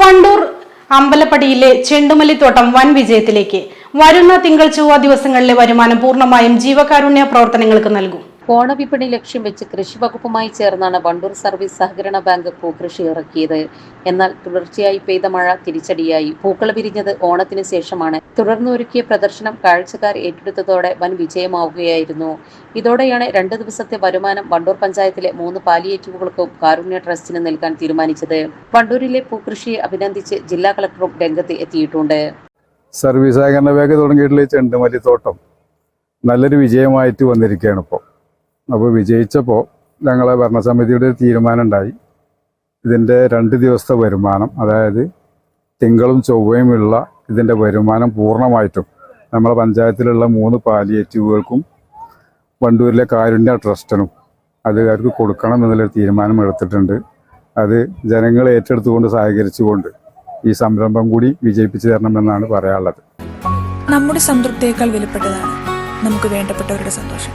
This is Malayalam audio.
വണ്ടൂർ അമ്പലപ്പടിയിലെ ചെണ്ടുമല്ലിത്തോട്ടം വൻ വിജയത്തിലേക്ക്. വരുന്ന തിങ്കൾ ചൊവ്വ ദിവസങ്ങളിലെ വരുമാനം പൂർണമായും ജീവകാരുണ്യ പ്രവർത്തനങ്ങൾക്ക് നൽകും. ഓണവിപണി ലക്ഷ്യം വെച്ച് കൃഷി വകുപ്പുമായി ചേർന്നാണ് വണ്ടൂർ സർവീസ് സഹകരണ ബാങ്ക് പൂക്കൃഷി ഇറക്കിയത്. എന്നാൽ തുടർച്ചയായി പെയ്ത മഴ തിരിച്ചടിയായി. പൂക്കൾ വിരിഞ്ഞത് ഓണത്തിന് ശേഷമാണ്. തുടർന്നൊരുക്കിയ പ്രദർശനം കാഴ്ചക്കാർ ഏറ്റെടുത്തതോടെ വൻ വിജയമാവുകയായിരുന്നു. ഇതോടെയാണ് രണ്ട് ദിവസത്തെ വരുമാനം വണ്ടൂർ പഞ്ചായത്തിലെ മൂന്ന് പാലിയേറ്റീവുകൾക്കും കാരുണ്യ ട്രസ്റ്റിന് നൽകാൻ തീരുമാനിച്ചത്. വണ്ടൂരിലെ പൂക്കൃഷിയെ അഭിനന്ദിച്ച് ജില്ലാ കളക്ടറും രംഗത്ത് എത്തിയിട്ടുണ്ട്. സർവീസ് സഹകരണ ബാങ്ക് തുടങ്ങിയിട്ടുള്ള ചെണ്ടുമല്ലി ചെണ്ടുമല്ലിത്തോട്ടം നല്ലൊരു വിജയമായിട്ട് വന്നിരിക്കുകയാണ് ഇപ്പോൾ. അപ്പോൾ വിജയിച്ചപ്പോൾ ഞങ്ങളെ ഭരണസമിതിയുടെ ഒരു തീരുമാനം ഉണ്ടായി ഇതിന്റെ രണ്ട് ദിവസത്തെ വരുമാനം അതായത് തിങ്കളും ചൊവ്വയുമുള്ള ഇതിന്റെ വരുമാനം പൂർണമായിട്ടും നമ്മളെ പഞ്ചായത്തിലുള്ള മൂന്ന് പാലിയേറ്റീവുകൾക്കും വണ്ടൂരിലെ കാരുണ്യ ട്രസ്റ്റിനും അത് അവർക്ക് കൊടുക്കണം എന്നുള്ളൊരു തീരുമാനം എടുത്തിട്ടുണ്ട്. അത് ജനങ്ങൾ ഏറ്റെടുത്തുകൊണ്ട് സഹകരിച്ചുകൊണ്ട് ഈ സംരംഭം കൂടി വിജയിപ്പിച്ചു തരണമെന്നാണ് പറയാനുള്ളത്. നമ്മുടെ സംതൃപ്തിയേക്കാൾ വിലപ്പെട്ടതാണ് നമുക്ക് വേണ്ടപ്പെട്ടവരുടെ സന്തോഷം.